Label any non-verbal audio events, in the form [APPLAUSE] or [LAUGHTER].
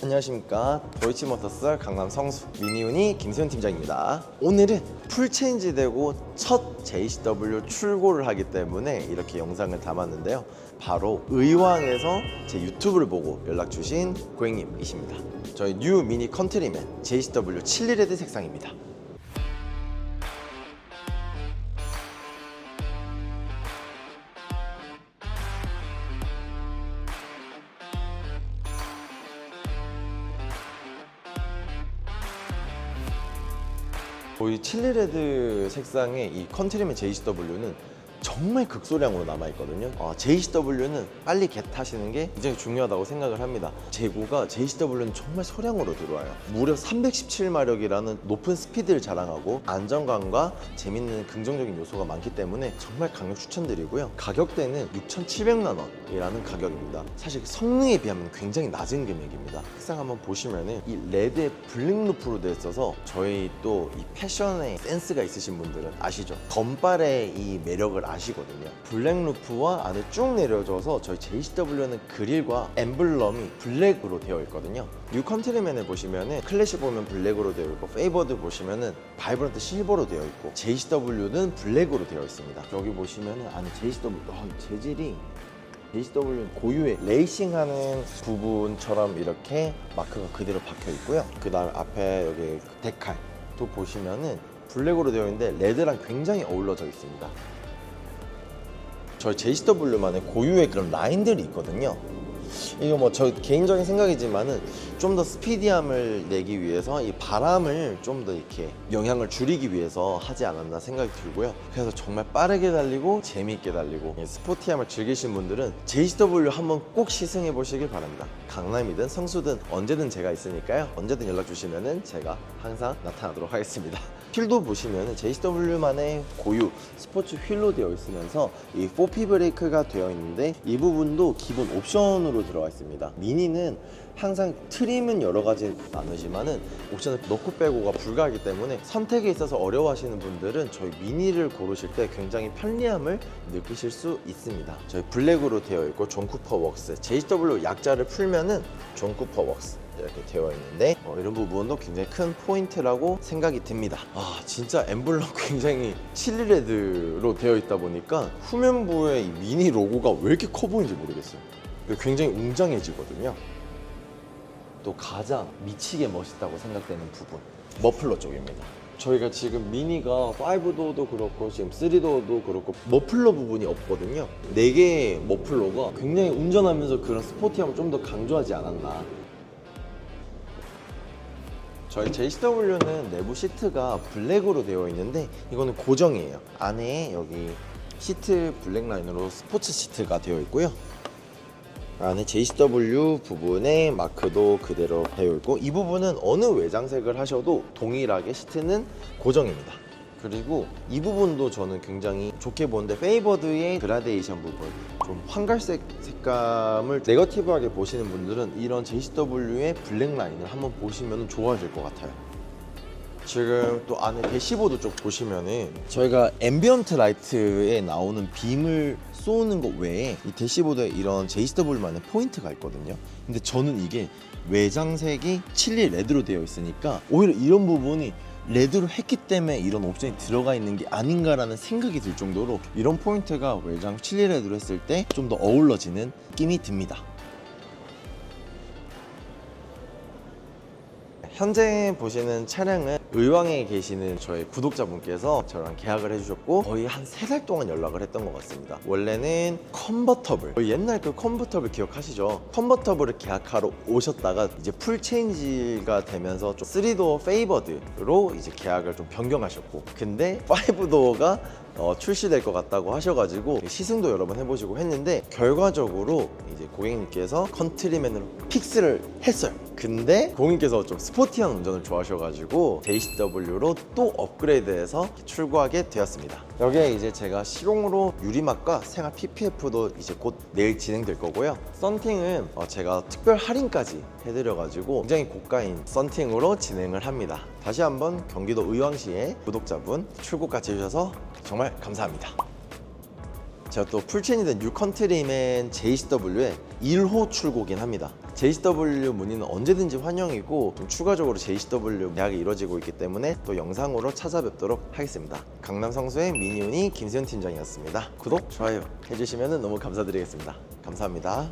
안녕하십니까. 도이치모터스 강남 성수 미니윤이 김세훈 팀장입니다. 오늘은 풀체인지 되고 첫 JCW 출고를 하기 때문에 이렇게 영상을 담았는데요. 바로 의왕에서 제 유튜브를 보고 연락 주신 고객님이십니다. 저희 뉴 미니 컨트리맨 JCW 7리레드 색상입니다 저희 칠리레드 색상의 이 컨트리맨 JCW는 정말 극소량으로 남아있거든요. 어, JCW는 빨리 겟하시는 게 굉장히 중요하다고 생각을 합니다. 재고가 JCW는 정말 소량으로 들어와요. 무려 317마력이라는 높은 스피드를 자랑하고 안정감과 재밌는 긍정적인 요소가 많기 때문에 정말 강력 추천드리고요. 가격대는 6,700만 원이라는 가격입니다. 사실 성능에 비하면 굉장히 낮은 금액입니다. 색상 한번 보시면은 이 레드에 블랙 루프로 되어 있어서 저희 또 이 패션에 센스가 있으신 분들은 아시죠? 검발의 이 매력을 아시거든요. 블랙 루프와 안에 쭉 내려져서 저희 JCW는 그릴과 엠블럼이 블랙으로 되어 있거든요. 뉴 컨트리맨을 보시면은 클래식 보면 블랙으로 되어 있고 페이버드 보시면은 바이브런트 실버로 되어 있고 JCW는 블랙으로 되어 있습니다. 여기 보시면은 안에 JCW 어, 재질이 JCW는 고유의 레이싱하는 부분처럼 이렇게 마크가 그대로 박혀 있고요. 그 다음 앞에 여기 데칼도 보시면은 블랙으로 되어 있는데 레드랑 굉장히 어울러져 있습니다. 저희 JCW만의 고유의 그런 라인들이 있거든요. 이거 뭐 저 개인적인 생각이지만은 좀 더 스피디함을 내기 위해서 이 바람을 좀 더 이렇게 영향을 줄이기 위해서 하지 않았나 생각이 들고요. 그래서 정말 빠르게 달리고 재미있게 달리고 이 스포티함을 즐기신 분들은 JCW 한번 꼭 시승해 보시길 바랍니다. 강남이든 성수든 언제든 제가 있으니까요. 언제든 연락 주시면은 제가 항상 나타나도록 하겠습니다. [LAUGHS] 휠도 보시면은 JCW만의 고유 스포츠 휠로 되어 있으면서 이 4P 브레이크가 되어 있는데 이 부분도 기본 옵션으로 들어 가 있습니다. 미니는 항상 트림은 여러 가지 많으지만은 옵션을 넣고 빼고가 불가하기 때문에 선택에 있어서 어려워하시는 분들은 저희 미니를 고르실 때 굉장히 편리함을 느끼실 수 있습니다. 저희 블랙으로 되어 있고 존 쿠퍼 웍스 JCW 약자를 풀면은 존 쿠퍼 웍스 이렇게 되어 있는데 어, 이런 부분도 굉장히 큰 포인트라고 생각이 듭니다. 아 진짜 엠블럼 [LAUGHS] 굉장히 칠리레드로 되어 있다 보니까 후면부의 이 미니 로고가 왜 이렇게 커 보이는지 모르겠어요. 굉장히 웅장해지거든요. 또 가장 미치게 멋있다고 생각되는 부분 머플러 쪽입니다. 저희가 지금 미니가 5도어도 그렇고 지금 3도어도 그렇고 머플러 부분이 없거든요. 4개의 머플러가 굉장히 운전하면서 그런 스포티함을 좀 더 강조하지 않았나. 저희 JCW는 내부 시트가 블랙으로 되어 있는데 이거는 고정이에요. 안에 여기 시트 블랙 라인으로 스포츠 시트가 되어 있고요. 안에 JCW 부분에 마크도 그대로 되어 있고 이 부분은 어느 외장색을 하셔도 동일하게 시트는 고정입니다. 그리고 이 부분도 저는 굉장히 좋게 보는데 페이버드의 그라데이션 부분 좀 황갈색 색감을 네거티브하게 보시는 분들은 이런 JCW의 블랙 라인을 한번 보시면 좋아질 것 같아요. 지금 또 안에 대시보드 쪽 보시면은 저희가 앰비언트 라이트에 나오는 빔을 쏘는 것 외에 이 대시보드에 이런 JCW만의 포인트가 있거든요. 근데 저는 이게 외장색이 칠리 레드로 되어 있으니까 오히려 이런 부분이 레드로 했기 때문에 이런 옵션이 들어가 있는 게 아닌가라는 생각이 들 정도로 이런 포인트가 외장 칠리 레드로 했을 때 좀 더 어울러지는 느낌이 듭니다. 현재 보시는 차량은 의왕에 계시는 저희 구독자분께서 저랑 계약을 해주셨고 거의 한 세 달 동안 연락을 했던 것 같습니다. 원래는 컨버터블 옛날 그 컨버터블 기억하시죠? 컨버터블을 계약하러 오셨다가 이제 풀 체인지가 되면서 좀 3도어 페이버드로 이제 계약을 좀 변경하셨고 근데 5도어가 어, 출시될 것 같다고 하셔가지고 시승도 여러 번 해보시고 했는데 결과적으로 이제 고객님께서 컨트리맨으로 픽스를 했어요. 근데 고객님께서 좀 스포티한 운전을 좋아하셔가지고 JCW로 또 업그레이드해서 출고하게 되었습니다. 여기에 이제 제가 시공으로 유리막과 생활 PPF도 이제 곧 내일 진행될 거고요. 썬팅은 어, 제가 특별 할인까지 해드려가지고 굉장히 고가인 썬팅으로 진행을 합니다. 다시 한번 경기도 의왕시의 구독자분 출고까지 해주셔서 정말 감사합니다. 제가 또 풀체인이 된 뉴컨트리맨 JCW의 1호 출고긴 합니다. JCW 문의는 언제든지 환영이고 좀 추가적으로 JCW 계약이 이루어지고 있기 때문에 또 영상으로 찾아뵙도록 하겠습니다. 강남 성수의 미니운이 김세현 팀장이었습니다. 구독, 좋아요 해주시면 너무 감사드리겠습니다. 감사합니다.